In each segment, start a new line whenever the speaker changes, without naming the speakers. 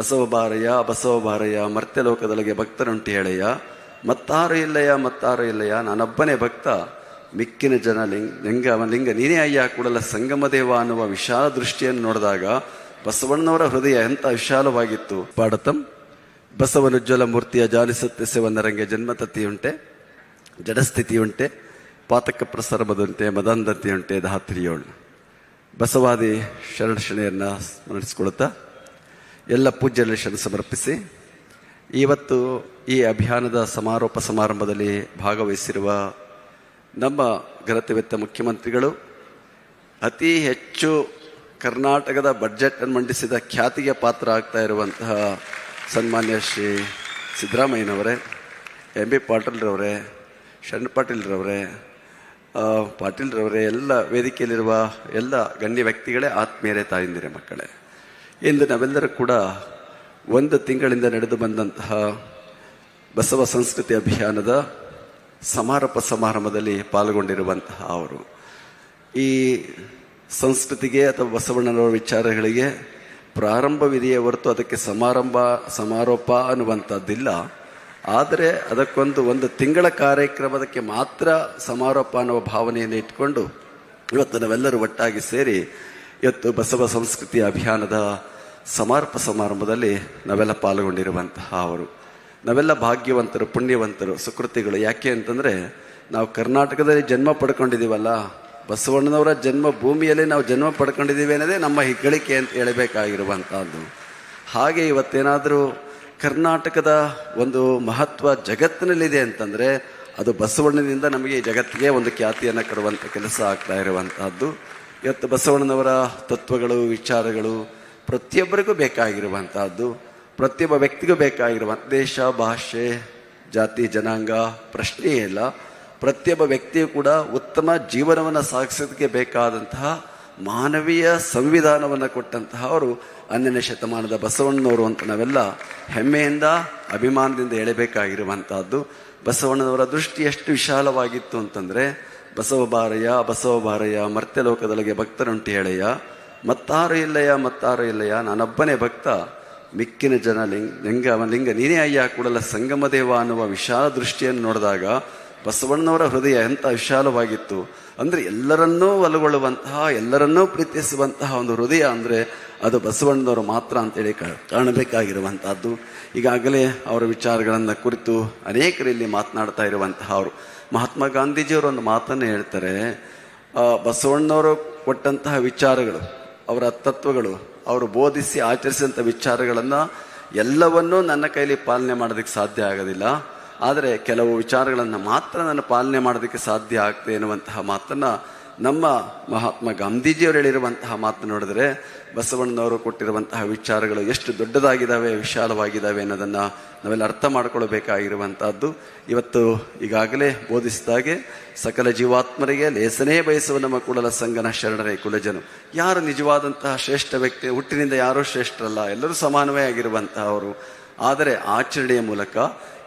ಬಸವ ಬಾರಯ್ಯ ಬಸವ ಬಾರಯ್ಯ, ಮರ್ತ್ಯ ಲೋಕದೊಳಗೆ ಭಕ್ತರುಂಟು ಹೇಳಯ್ಯ, ಮತ್ತಾರು ಇಲ್ಲಯ್ಯ ಮತ್ತಾರು ಇಲ್ಲಯ್ಯ, ನಾನೊಬ್ಬನೇ ಭಕ್ತ, ಮಿಕ್ಕಿನ ಜನ ಲಿಂಗ ಲಿಂಗ ಲಿಂಗ, ನೀನೇ ಅಯ್ಯ, ಕೂಡಲ ಸಂಗಮ ದೇವ ಅನ್ನುವ ವಿಶಾಲ ದೃಷ್ಟಿಯನ್ನು ನೋಡಿದಾಗ ಬಸವಣ್ಣನವರ ಹೃದಯ ಎಂತ ವಿಶಾಲವಾಗಿತ್ತು. ಪಾಡತಂ ಬಸವನುಜ್ವಲ ಮೂರ್ತಿಯ ಜಾಲಿಸುತ್ತೆ ಸೇವನರಂಗೆ ಜನ್ಮತತಿಯುಂಟೆ, ಜಡಸ್ಥಿತಿಯುಂಟೆ, ಪಾತಕ ಪ್ರಸರಮದಂತೆ ಮದಂದತಿಯುಂಟೆ ಧಾತ್ರಿಯೋಳ್ ಬಸವಾದಿ ಶರಣಶಣೆಯನ್ನು ಸ್ಮರಿಸಿಕೊಳ್ಳುತ್ತಾ ಎಲ್ಲ ಪೂಜ್ಯರಲ್ಲಿ ಸಮರ್ಪಿಸಿ, ಇವತ್ತು ಈ ಅಭಿಯಾನದ ಸಮಾರೋಪ ಸಮಾರಂಭದಲ್ಲಿ ಭಾಗವಹಿಸಿರುವ ನಮ್ಮ ಘನತೆವೆತ್ತ ಮುಖ್ಯಮಂತ್ರಿಗಳು, ಅತಿ ಹೆಚ್ಚು ಕರ್ನಾಟಕದ ಬಡ್ಜೆಟ್ ಅನ್ನು ಮಂಡಿಸಿದ ಖ್ಯಾತಿಗೆ ಪಾತ್ರ ಆಗ್ತಾ ಇರುವಂತಹ ಸನ್ಮಾನ್ಯ ಶ್ರೀ ಸಿದ್ದರಾಮಯ್ಯನವರೇ ಎಂ ಬಿ ಪಾಟೀಲ್ರವರೇ, ಶರಣ್ ಪಾಟೀಲ್ರವರೇ ಪಾಟೀಲ್ರವರೇ, ಎಲ್ಲ ವೇದಿಕೆಯಲ್ಲಿರುವ ಎಲ್ಲ ಗಣ್ಯ ವ್ಯಕ್ತಿಗಳೇ, ಆತ್ಮೀಯರೇ, ತಾಯಿಂದಿರೇ, ಮಕ್ಕಳೇ. ಇಂದು ನಾವೆಲ್ಲರೂ ಕೂಡ ಒಂದು ತಿಂಗಳಿಂದ ನಡೆದು ಬಂದಂತಹ ಬಸವ ಸಂಸ್ಕೃತಿ ಅಭಿಯಾನದ ಸಮಾರೋಪ ಸಮಾರಂಭದಲ್ಲಿ ಪಾಲ್ಗೊಂಡಿರುವಂತಹ ಅವರು. ಈ ಸಂಸ್ಕೃತಿಗೆ ಅಥವಾ ಬಸವಣ್ಣನವರ ವಿಚಾರಗಳಿಗೆ ಪ್ರಾರಂಭವಿದೆಯೇ ಹೊರತು ಅದಕ್ಕೆ ಸಮಾರಂಭ, ಸಮಾರೋಪ ಅನ್ನುವಂಥದ್ದಿಲ್ಲ. ಆದರೆ ಅದಕ್ಕೊಂದು ಒಂದು ತಿಂಗಳ ಕಾರ್ಯಕ್ರಮದಕ್ಕೆ ಮಾತ್ರ ಸಮಾರೋಪ ಅನ್ನುವ ಭಾವನೆಯನ್ನು ಇಟ್ಕೊಂಡು ಇವತ್ತು ನಾವೆಲ್ಲರೂ ಒಟ್ಟಾಗಿ ಸೇರಿ ಇವತ್ತು ಬಸವ ಸಂಸ್ಕೃತಿ ಅಭಿಯಾನದ ಸಮಾರೋಪ ಸಮಾರಂಭದಲ್ಲಿ ನಾವೆಲ್ಲ ಪಾಲ್ಗೊಂಡಿರುವಂತಹ ಅವರು. ನಾವೆಲ್ಲ ಭಾಗ್ಯವಂತರು, ಪುಣ್ಯವಂತರು, ಸುಕೃತಿಗಳು. ಯಾಕೆ ಅಂತಂದರೆ, ನಾವು ಕರ್ನಾಟಕದಲ್ಲಿ ಜನ್ಮ ಪಡ್ಕೊಂಡಿದ್ದೀವಲ್ಲ ಬಸವಣ್ಣನವರ ಜನ್ಮ ಭೂಮಿಯಲ್ಲಿ ನಾವು ಜನ್ಮ ಪಡ್ಕೊಂಡಿದ್ದೀವಿ ಅನ್ನೋದೇ ನಮ್ಮ ಹೆಗ್ಗಳಿಕೆ ಅಂತ ಹೇಳಬೇಕಾಗಿರುವಂಥದ್ದು ಹಾಗೆ ಇವತ್ತೇನಾದರೂ ಕರ್ನಾಟಕದ ಒಂದು ಮಹತ್ವ ಜಗತ್ತಿನಲ್ಲಿದೆ ಅಂತಂದರೆ, ಅದು ಬಸವಣ್ಣನಿಂದ ನಮಗೆ ಜಗತ್ತಿಗೆ ಒಂದು ಖ್ಯಾತಿಯನ್ನು ಕೊಡುವಂಥ ಕೆಲಸ ಆಗ್ತಾ ಇರುವಂತಹದ್ದು. ಇವತ್ತು ಬಸವಣ್ಣನವರ ತತ್ವಗಳು, ವಿಚಾರಗಳು ಪ್ರತಿಯೊಬ್ಬರಿಗೂ ಬೇಕಾಗಿರುವಂತಹದ್ದು, ಪ್ರತಿಯೊಬ್ಬ ವ್ಯಕ್ತಿಗೂ ಬೇಕಾಗಿರುವ ದೇಶ, ಭಾಷೆ, ಜಾತಿ, ಜನಾಂಗ, ಪ್ರಶ್ನೆಯೇ ಇಲ್ಲ. ಪ್ರತಿಯೊಬ್ಬ ವ್ಯಕ್ತಿಯು ಕೂಡ ಉತ್ತಮ ಜೀವನವನ್ನು ಸಾಗಿಸೋದಕ್ಕೆ ಬೇಕಾದಂತಹ ಮಾನವೀಯ ಸಂವಿಧಾನವನ್ನು ಕೊಟ್ಟಂತಹ ಅವರು ಹನ್ನನೇ ಶತಮಾನದ ಬಸವಣ್ಣನವರು ಅಂತ ನಾವೆಲ್ಲ ಹೆಮ್ಮೆಯಿಂದ, ಅಭಿಮಾನದಿಂದ ಹೇಳಬೇಕಾಗಿರುವಂತಹದ್ದು. ಬಸವಣ್ಣನವರ ದೃಷ್ಟಿ ಎಷ್ಟು ವಿಶಾಲವಾಗಿತ್ತು ಅಂತಂದರೆ ಬಸವ ಬಾರಯ್ಯ ಬಸವ ಬಾರಯ್ಯ, ಮರ್ತ್ಯ ಲೋಕದೊಳಗೆ ಭಕ್ತರುಂಟು ಹೇಳಯ್ಯ, ಮತ್ತಾರು ಇಲ್ಲಯ್ಯ ಮತ್ತಾರು ಇಲ್ಲಯ್ಯ, ನಾನೊಬ್ಬನೇ ಭಕ್ತ, ಮಿಕ್ಕಿನ ಜನ ಲಿಂಗ ಲಿಂಗ ಲಿಂಗ ನೀನೇ ಅಯ್ಯ, ಕೂಡಲ ಸಂಗಮ ದೇವ ಅನ್ನುವ ವಿಶಾಲ ದೃಷ್ಟಿಯನ್ನು ನೋಡಿದಾಗ ಬಸವಣ್ಣವರ ಹೃದಯ ಎಂಥ ವಿಶಾಲವಾಗಿತ್ತು. ಅಂದರೆ ಎಲ್ಲರನ್ನೂ ಒಲಗೊಳ್ಳುವಂತಹ, ಎಲ್ಲರನ್ನೂ ಪ್ರೀತಿಸುವಂತಹ ಒಂದು ಹೃದಯ ಅಂದರೆ ಅದು ಬಸವಣ್ಣನವರು ಮಾತ್ರ ಅಂತೇಳಿ ಕಾಣಬೇಕಾಗಿರುವಂಥದ್ದು ಈಗಾಗಲೇ ಅವರ ವಿಚಾರಗಳನ್ನು ಕುರಿತು ಅನೇಕರಲ್ಲಿ ಮಾತನಾಡ್ತಾ ಇರುವಂತಹ ಅವರು. ಮಹಾತ್ಮ ಗಾಂಧೀಜಿಯವರು ಒಂದು ಮಾತನ್ನು ಹೇಳ್ತಾರೆ ಬಸವಣ್ಣವರು ಕೊಟ್ಟಂತಹ ವಿಚಾರಗಳು, ಅವರ ತತ್ವಗಳು, ಅವರು ಬೋಧಿಸಿ ಆಚರಿಸಿದಂಥ ವಿಚಾರಗಳನ್ನು ಎಲ್ಲವನ್ನೂ ನನ್ನ ಕೈಲಿ ಪಾಲನೆ ಮಾಡೋದಕ್ಕೆ ಸಾಧ್ಯ ಆಗೋದಿಲ್ಲ. ಆದರೆ ಕೆಲವು ವಿಚಾರಗಳನ್ನು ಮಾತ್ರ ನಾನು ಪಾಲನೆ ಮಾಡೋದಕ್ಕೆ ಸಾಧ್ಯ ಆಗ್ತದೆ ಎನ್ನುವಂತಹ ಮಾತನ್ನು ನಮ್ಮ ಮಹಾತ್ಮ ಗಾಂಧೀಜಿಯವರು ಹೇಳಿರುವಂತಹ ಮಾತು ನೋಡಿದ್ರೆ ಬಸವಣ್ಣನವರು ಕೊಟ್ಟಿರುವಂತಹ ವಿಚಾರಗಳು ಎಷ್ಟು ದೊಡ್ಡದಾಗಿದ್ದಾವೆ, ವಿಶಾಲವಾಗಿದ್ದಾವೆ ಅನ್ನೋದನ್ನು ನಾವೆಲ್ಲ ಅರ್ಥ ಮಾಡ್ಕೊಳ್ಬೇಕಾಗಿರುವಂತಹದ್ದು. ಇವತ್ತು ಈಗಾಗಲೇ ಬೋಧಿಸಿದಾಗೆ ಸಕಲ ಜೀವಾತ್ಮರಿಗೆ ಲೇಸನೇ ಬಯಸುವ ನಮ್ಮ ಕೂಡಲ ಸಂಗನ ಶರಣರೇ ಕುಲಜನು. ಯಾರು ನಿಜವಾದಂತಹ ಶ್ರೇಷ್ಠ ವ್ಯಕ್ತಿ, ಹುಟ್ಟಿನಿಂದ ಯಾರೂ ಶ್ರೇಷ್ಠರಲ್ಲ, ಎಲ್ಲರೂ ಸಮಾನವೇ ಆಗಿರುವಂತಹ ಅವರು ಆದರೆ ಆಚರಣೆಯ ಮೂಲಕ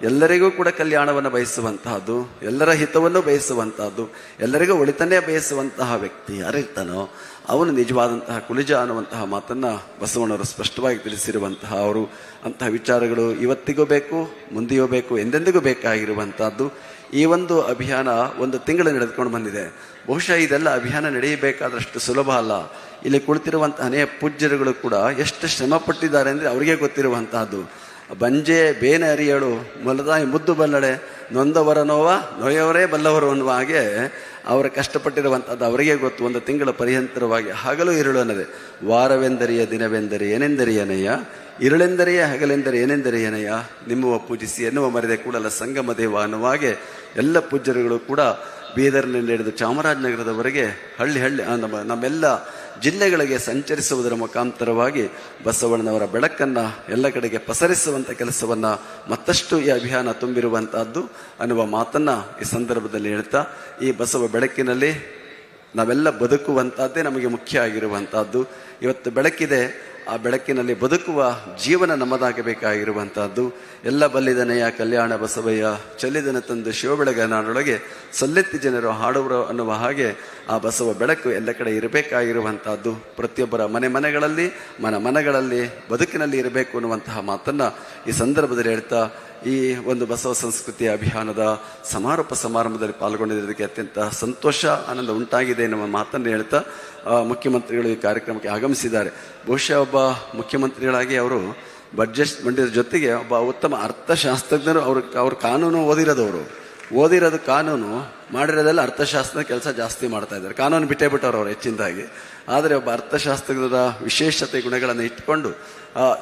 ಎಲ್ಲರಿಗೂ ಕೂಡ ಕಲ್ಯಾಣವನ್ನು ಬಯಸುವಂತಹದ್ದು, ಎಲ್ಲರ ಹಿತವನ್ನು ಬಯಸುವಂತಹದ್ದು, ಎಲ್ಲರಿಗೂ ಒಳಿತನ್ನೇ ಬಯಸುವಂತಹ ವ್ಯಕ್ತಿ ಯಾರಿರ್ತಾನೋ, ಅವನು ನಿಜವಾದಂತಹ ಕುಲಿಜ ಅನ್ನುವಂತಹ ಮಾತನ್ನ ಬಸವಣ್ಣವರು ಸ್ಪಷ್ಟವಾಗಿ ತಿಳಿಸಿರುವಂತಹ ಅವರು, ಅಂತಹ ವಿಚಾರಗಳು ಇವತ್ತಿಗೂ ಬೇಕು, ಮುಂದೆಯೂ ಬೇಕು, ಎಂದೆಂದಿಗೂ ಬೇಕಾಗಿರುವಂತಹದ್ದು, ಈ ಒಂದು ಅಭಿಯಾನ ಒಂದು ತಿಂಗಳು ನಡೆದುಕೊಂಡು ಬಂದಿದೆ. ಬಹುಶಃ ಇದೆಲ್ಲ ಅಭಿಯಾನ ನಡೆಯಬೇಕಾದಷ್ಟು ಸುಲಭ ಅಲ್ಲ. ಇಲ್ಲಿ ಕುಳಿತಿರುವಂತಹ ಅನೇಕ ಪೂಜ್ಯರುಗಳು ಕೂಡ ಎಷ್ಟು ಶ್ರಮ ಪಟ್ಟಿದ್ದಾರೆ ಅಂದರೆ ಅವರಿಗೆ ಗೊತ್ತಿರುವಂತಹದ್ದು. ಬಂಜೆ ಬೇನೆ ಅರಿಯಳು, ಮಲದಾಯಿ ಮುದ್ದು ಬಲ್ಲಡೆ ನೊಂದವರ ನೋವ ನೊಯ್ಯವರೇ ಬಲ್ಲವರು ಅನ್ನುವ ಹಾಗೆ ಅವರು ಕಷ್ಟಪಟ್ಟಿರುವಂಥದ್ದು ಅವರಿಗೆ ಗೊತ್ತು. ಒಂದು ತಿಂಗಳ ಪರ್ಯಂತರವಾಗಿ ಹಗಲು ಇರುಳು ಅನ್ನದೆ. ವಾರವೆಂದರಿಯ ದಿನವೆಂದರೆ ಏನೆಂದರಿಯನಯ್ಯ? ಇರುಳೆಂದರೆಯ ಹಗಲೆಂದರೆ ಏನೆಂದರಿಯನಯ್ಯ? ನಿಮ್ಮವ ಪೂಜಿಸಿ ಎನ್ನುವ ಮರೆದೆ ಕೂಡಲ ಸಂಗಮ ದೇವ ಅನ್ನುವ ಹಾಗೆ ಎಲ್ಲ ಪೂಜ್ಯರುಗಳು ಕೂಡ ಬೀದರ್ನಲ್ಲಿ ಹಿಡಿದು ಚಾಮರಾಜನಗರದವರೆಗೆ ಹಳ್ಳಿ ಹಳ್ಳಿ ನಮ್ಮ, ನಮ್ಮೆಲ್ಲ ಜಿಲ್ಲೆಗಳಿಗೆ ಸಂಚರಿಸುವುದರ ಮುಖಾಂತರವಾಗಿ ಬಸವಣ್ಣನವರ ಬೆಳಕನ್ನು ಎಲ್ಲ ಕಡೆಗೆ ಪಸರಿಸುವಂಥ ಕೆಲಸವನ್ನು ಮತ್ತಷ್ಟು ಈ ಅಭಿಯಾನ ತುಂಬಿರುವಂತಹದ್ದು ಅನ್ನುವ ಮಾತನ್ನು ಈ ಸಂದರ್ಭದಲ್ಲಿ ಹೇಳ್ತಾ, ಈ ಬಸವ ಬೆಳಕಿನಲ್ಲಿ ನಾವೆಲ್ಲ ಬದುಕುವಂಥದ್ದೇ ನಮಗೆ ಮುಖ್ಯ ಆಗಿರುವಂಥದ್ದು ಇವತ್ತು ಬೆಳಕಿದೆ ಆ ಬೆಳಕಿನಲ್ಲಿ ಬದುಕುವ ಜೀವನ ನಮ್ಮದಾಗಬೇಕಾಗಿರುವಂತಹದ್ದು. ಎಲ್ಲ ಬಲ್ಲಿದನೆಯ ಕಲ್ಯಾಣ ಬಸವಯ್ಯ, ಚೆಲ್ಲಿದನ ತಂದು ಶಿವಬೆಳಗನಾಡೊಳಗೆ ಸಲ್ಲೆತ್ತಿ ಜನರು ಹಾಡುವರು ಅನ್ನುವ ಹಾಗೆ ಆ ಬಸವ ಬೆಳಕು ಎಲ್ಲ ಕಡೆ ಇರಬೇಕಾಗಿರುವಂತಹದ್ದು. ಪ್ರತಿಯೊಬ್ಬರ ಮನೆ ಮನೆಗಳಲ್ಲಿ, ಮನ ಮನಗಳಲ್ಲಿ, ಬದುಕಿನಲ್ಲಿ ಇರಬೇಕು ಅನ್ನುವಂತಹ ಮಾತನ್ನ ಈ ಸಂದರ್ಭದಲ್ಲಿ ಹೇಳ್ತಾ ಈ ಒಂದು ಬಸವ ಸಂಸ್ಕೃತಿಯ ಅಭಿಯಾನದ ಸಮಾರೋಪ ಸಮಾರಂಭದಲ್ಲಿ ಪಾಲ್ಗೊಂಡಿದ್ದಕ್ಕೆ ಅತ್ಯಂತ ಸಂತೋಷ, ಆನಂದ ಉಂಟಾಗಿದೆ ಎನ್ನುವ ಮಾತನ್ನು ಹೇಳ್ತಾ ಮುಖ್ಯಮಂತ್ರಿಗಳು ಈ ಕಾರ್ಯಕ್ರಮಕ್ಕೆ ಆಗಮಿಸಿದ್ದಾರೆ. ಬಹುಶಃ ಒಬ್ಬ ಮುಖ್ಯಮಂತ್ರಿಗಳಾಗಿ ಅವರು ಬಡ್ಜೆಟ್ ಮಂಡಿದ ಜೊತೆಗೆ ಒಬ್ಬ ಉತ್ತಮ ಅರ್ಥಶಾಸ್ತ್ರಜ್ಞರು, ಅವ್ರ ಅವ್ರ ಕಾನೂನು ಓದಿರೋದವರು. ಓದಿರೋದು ಕಾನೂನು, ಮಾಡಿರೋದೆಲ್ಲ ಅರ್ಥಶಾಸ್ತ್ರದ ಕೆಲಸ ಜಾಸ್ತಿ ಮಾಡ್ತಾ ಇದ್ದಾರೆ. ಕಾನೂನು ಬಿಟ್ಟೇ ಬಿಟ್ಟವ್ರು ಅವ್ರು ಹೆಚ್ಚಿನದಾಗಿ. ಆದರೆ ಒಬ್ಬ ಅರ್ಥಶಾಸ್ತ್ರದ ವಿಶೇಷತೆ ಗುಣಗಳನ್ನು ಇಟ್ಕೊಂಡು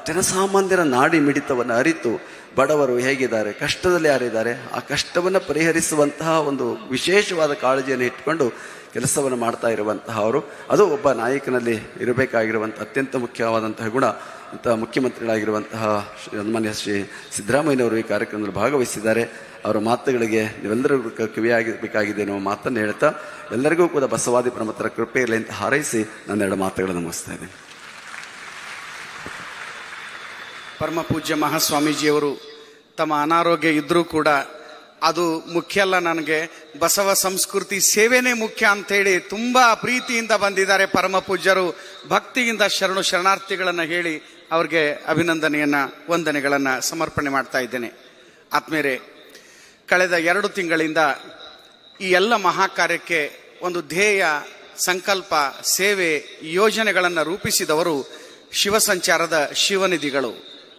ಜನಸಾಮಾನ್ಯರ ನಾಡಿ ಮಿಡಿತವನ್ನು ಅರಿತು, ಬಡವರು ಹೇಗಿದ್ದಾರೆ, ಕಷ್ಟದಲ್ಲಿ ಯಾರಿದ್ದಾರೆ, ಆ ಕಷ್ಟವನ್ನು ಪರಿಹರಿಸುವಂತಹ ಒಂದು ವಿಶೇಷವಾದ ಕಾಳಜಿಯನ್ನು ಇಟ್ಕೊಂಡು ಕೆಲಸವನ್ನು ಮಾಡ್ತಾ ಇರುವಂತಹ ಅವರು. ಅದು ಒಬ್ಬ ನಾಯಕನಲ್ಲಿ ಇರಬೇಕಾಗಿರುವಂಥ ಅತ್ಯಂತ ಮುಖ್ಯವಾದಂತಹ ಗುಣ. ಅಂತ ಮುಖ್ಯಮಂತ್ರಿಗಳಾಗಿರುವಂತಹ ಶ್ರೀ ಹನುಮಾನ್ಯ ಶ್ರೀ ಸಿದ್ದರಾಮಯ್ಯನವರು ಈ ಕಾರ್ಯಕ್ರಮದಲ್ಲಿ ಭಾಗವಹಿಸಿದ್ದಾರೆ. ಅವರ ಮಾತುಗಳಿಗೆ ನೀವೆಲ್ಲರಿಗೂ ಕಿವಿಯಾಗಬೇಕಾಗಿದೆ ಅನ್ನುವ ಮಾತನ್ನು ಹೇಳ್ತಾ ಎಲ್ಲರಿಗೂ ಕೂಡ ಬಸವಾದಿ ಪ್ರಮತರ ಕೃಪೆ ಅಂತ ಹಾರೈಸಿ ನನ್ನೆರಡು ಮಾತುಗಳನ್ನು ಮುಗಿಸ್ತಾ ಇದ್ದೇನೆ.
ಪರಮ ಪೂಜ್ಯ ಮಹಾಸ್ವಾಮೀಜಿಯವರು ತಮ್ಮ ಅನಾರೋಗ್ಯ ಇದ್ರೂ ಕೂಡ ಅದು ಮುಖ್ಯ ಅಲ್ಲ ನನಗೆ. ಬಸವ ಸಂಸ್ಕೃತಿ ಸೇವೆನೇ ಮುಖ್ಯ ಅಂತೇಳಿ ತುಂಬಾ ಪ್ರೀತಿಯಿಂದ ಬಂದಿದ್ದಾರೆ ಪರಮ ಪೂಜ್ಯರು ಭಕ್ತಿಯಿಂದ ಶರಣು ಶರಣಾರ್ಥಿಗಳನ್ನು ಹೇಳಿ ಅವ್ರಿಗೆ ಅಭಿನಂದನೆಯನ್ನು, ವಂದನೆಗಳನ್ನು ಸಮರ್ಪಣೆ ಮಾಡ್ತಾ ಇದ್ದೇನೆ. ಆತ್ಮೇರೆ ಕಳೆದ ಎರಡು ತಿಂಗಳಿಂದ ಈ ಎಲ್ಲ ಮಹಾಕಾರ್ಯಕ್ಕೆ ಒಂದು ಧ್ಯೇಯ, ಸಂಕಲ್ಪ, ಸೇವೆ, ಯೋಜನೆಗಳನ್ನು ರೂಪಿಸಿದವರು ಶಿವಸಂಚಾರದ ಶಿವನಿಧಿಗಳು.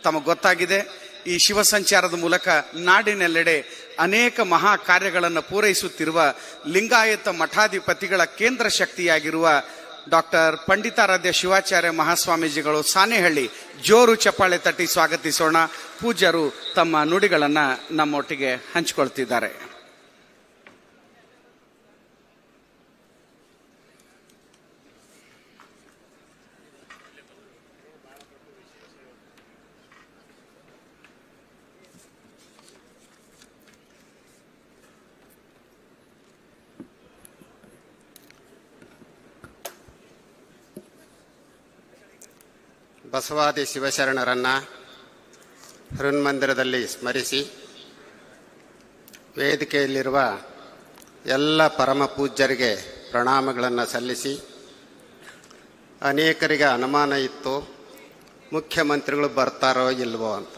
ತಮಗೆ ಗೊತ್ತಾಗಿದೆ, ಈ ಶಿವಸಂಚಾರದ ಮೂಲಕ ನಾಡಿನೆಲ್ಲೆಡೆ ಅನೇಕ ಮಹಾ ಕಾರ್ಯಗಳನ್ನು ಪೂರೈಸುತ್ತಿರುವ ಲಿಂಗಾಯತ ಮಠಾಧಿಪತಿಗಳ ಕೇಂದ್ರ ಶಕ್ತಿಯಾಗಿರುವ ಡಾಕ್ಟರ್ ಪಂಡಿತಾರಾಧ್ಯ ಶಿವಾಚಾರ್ಯ ಮಹಾಸ್ವಾಮೀಜಿಗಳು ಸಾನೆಹಳ್ಳಿ ಜೋರು ಚಪ್ಪಾಳೆ ತಟ್ಟಿ ಸ್ವಾಗತಿಸೋಣ. ಪೂಜ್ಯರು ತಮ್ಮ ನುಡಿಗಳನ್ನು ನಮ್ಮೊಟ್ಟಿಗೆ ಹಂಚಿಕೊಳ್ತಿದ್ದಾರೆ.
ಬಸವಾದಿ ಶಿವಶರಣರನ್ನ ಹೃನ್ಮಂದಿರದಲ್ಲಿ ಸ್ಮರಿಸಿ ವೇದಿಕೆಯಲ್ಲಿರುವ ಎಲ್ಲ ಪರಮ ಪೂಜ್ಯರಿಗೆ ಪ್ರಣಾಮಗಳನ್ನು ಸಲ್ಲಿಸಿ ಅನೇಕರಿಗೆ ಅನುಮಾನ ಇತ್ತು, ಮುಖ್ಯಮಂತ್ರಿಗಳು ಬರ್ತಾರೋ ಇಲ್ವೋ ಅಂತ.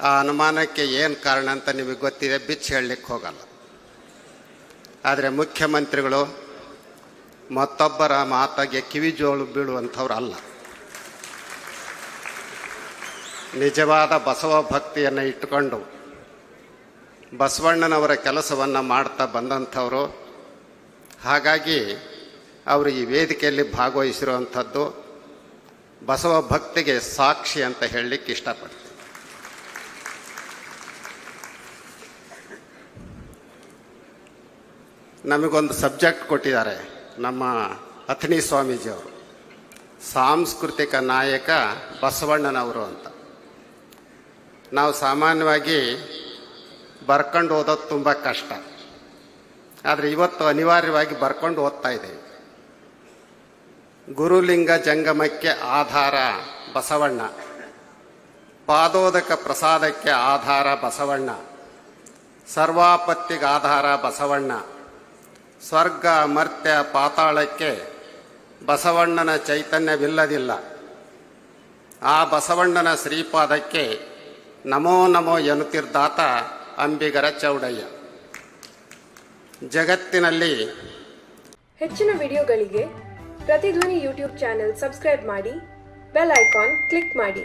ಆ ಅನುಮಾನಕ್ಕೆ ಏನು ಕಾರಣ ಅಂತ ನಿಮಗೆ ಗೊತ್ತಿದೆ, ಬಿಚ್ಚಿ ಹೇಳಲಿಕ್ಕೆ ಹೋಗಲ್ಲ. ಆದರೆ ಮುಖ್ಯಮಂತ್ರಿಗಳು ಮತ್ತೊಬ್ಬರ ಮಾತಾಗೆ ಕಿವಿಜೋಳು ಬೀಳುವಂಥವ್ರು ಅಲ್ಲ. ನಿಜವಾದ ಬಸವ ಭಕ್ತಿಯನ್ನು ಇಟ್ಟುಕೊಂಡು ಬಸವಣ್ಣನವರ ಕೆಲಸವನ್ನು ಮಾಡ್ತಾ ಬಂದಂಥವರು. ಹಾಗಾಗಿ ಅವರು ಈ ವೇದಿಕೆಯಲ್ಲಿ ಭಾಗವಹಿಸಿರುವಂಥದ್ದು ಬಸವ ಭಕ್ತಿಗೆ ಸಾಕ್ಷಿ ಅಂತ ಹೇಳಲಿಕ್ಕೆ ಇಷ್ಟಪಡ್ತೀನಿ. ನಮಗೊಂದು ಸಬ್ಜೆಕ್ಟ್ ಕೊಟ್ಟಿದ್ದಾರೆ ನಮ್ಮ ಅಥಣಿ ಸ್ವಾಮೀಜಿಯವರು. ಸಾಂಸ್ಕೃತಿಕ ನಾಯಕ ಬಸವಣ್ಣನವರು ಅಂತ. ನಾವು ಸಾಮಾನ್ಯವಾಗಿ ಬರ್ಕೊಂಡು ಓದೋದು ತುಂಬ ಕಷ್ಟ. ಆದರೆ ಇವತ್ತು ಅನಿವಾರ್ಯವಾಗಿ ಬರ್ಕೊಂಡು ಓದ್ತಾ ಇದ್ದೇವೆ. ಗುರುಲಿಂಗ ಜಂಗಮಕ್ಕೆ ಆಧಾರ ಬಸವಣ್ಣ. ಪಾದೋದಕ ಪ್ರಸಾದಕ್ಕೆ ಆಧಾರ ಬಸವಣ್ಣ. ಸರ್ವಾಪತ್ತಿಗೆ ಆಧಾರ ಬಸವಣ್ಣ. ಸ್ವರ್ಗ ಮರ್ತ್ಯ ಪಾತಾಳಕ್ಕೆ ಬಸವಣ್ಣನ ಚೈತನ್ಯವಿಲ್ಲದಿಲ್ಲ. ಆ ಬಸವಣ್ಣನ ಶ್ರೀಪಾದಕ್ಕೆ ನಮೋ ನಮೋ ಎನ್ನುತ್ತಿರ್ದಾತ ಅಂಬಿಗರ ಚೌಡಯ್ಯ. ಜಗತ್ತಿನಲ್ಲಿ
ಹೆಚ್ಚಿನ ವಿಡಿಯೋಗಳಿಗೆ ಪ್ರತಿಧ್ವನಿ ಯೂಟ್ಯೂಬ್ ಚಾನೆಲ್ ಸಬ್ಸ್ಕ್ರೈಬ್ ಮಾಡಿ, ಬೆಲ್ ಐಕಾನ್ ಕ್ಲಿಕ್ ಮಾಡಿ.